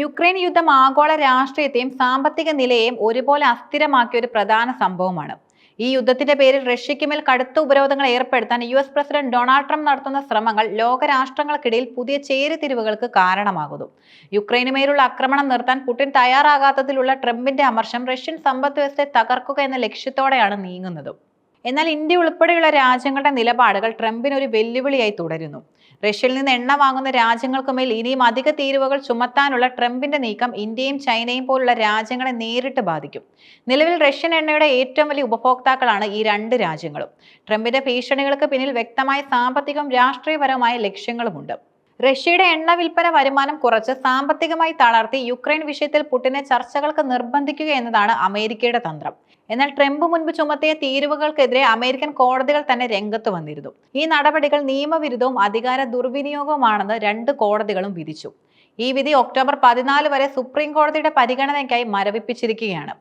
Ukraine യുദ്ധം ആഗോള രാഷ്ട്രീയത്തെയും സാമ്പത്തിക നിലയെയും ഒരുപോലെ അസ്ഥിരമാക്കിയ ഒരു പ്രധാന സംഭവമാണ്. ഈ യുദ്ധത്തിന്റെ പേരിൽ റഷ്യയ്ക്ക് മേൽ കടുത്ത ഉപരോധങ്ങൾ ഏർപ്പെടുത്താൻ U S president Donald Trump നടത്തുന്ന ശ്രമങ്ങൾ ലോകരാഷ്ട്രങ്ങൾക്കിടയിൽ പുതിയ ചേരിതിരിവുകൾക്ക് കാരണമാകുന്നു. യുക്രൈനുമേലുള്ള ആക്രമണം നിർത്താൻ പുടിൻ തയ്യാറാകാത്തതിലുള്ള ട്രംപിന്റെ അമർഷം റഷ്യൻ സമ്പദ് വ്യവസ്ഥയെ തകർക്കുക എന്ന ലക്ഷ്യത്തോടെയാണ് നീങ്ങുന്നത്. എന്നാൽ ഇന്ത്യ ഉൾപ്പെടെയുള്ള രാജ്യങ്ങളുടെ നിലപാടുകൾ ട്രംപിന് ഒരു വെല്ലുവിളിയായി തുടരുന്നു. റഷ്യയിൽ നിന്ന് എണ്ണ വാങ്ങുന്ന രാജ്യങ്ങൾക്ക് മേൽ ഇനിയും അധിക തീരുവകൾ ചുമത്താനുള്ള ട്രംപിന്റെ നീക്കം ഇന്ത്യയും ചൈനയും പോലുള്ള രാജ്യങ്ങളെ നേരിട്ട് ബാധിക്കും. നിലവിൽ റഷ്യൻ എണ്ണയുടെ ഏറ്റവും വലിയ ഉപഭോക്താക്കളാണ് ഈ രണ്ട് രാജ്യങ്ങളും. ട്രംപിന്റെ ഭീഷണികൾക്ക് പിന്നിൽ വ്യക്തമായ സാമ്പത്തികവും രാഷ്ട്രീയപരവുമായ ലക്ഷ്യങ്ങളുമുണ്ട്. റഷ്യയുടെ എണ്ണ വിൽപ്പന വരുമാനം കുറച്ച് സാമ്പത്തികമായി തളർത്തി യുക്രൈൻ വിഷയത്തിൽ പുടിനെ ചർച്ചകൾക്ക് നിർബന്ധിക്കുക എന്നതാണ് അമേരിക്കയുടെ തന്ത്രം. എന്നാൽ ട്രംപ് മുൻപ് ചുമത്തിയ തീരുവകൾക്കെതിരെ അമേരിക്കൻ കോടതികൾ തന്നെ രംഗത്ത് വന്നിരുന്നു. ഈ നടപടികൾ നിയമവിരുദ്ധവും അധികാര ദുർവിനിയോഗവുമാണെന്ന് രണ്ട് കോടതികളും വിധിച്ചു. ഈ വിധി ഒക്ടോബർ പതിനാല് വരെ സുപ്രീം കോടതിയുടെ പരിഗണനയ്ക്കായി മരവിപ്പിച്ചിരിക്കുകയാണ്.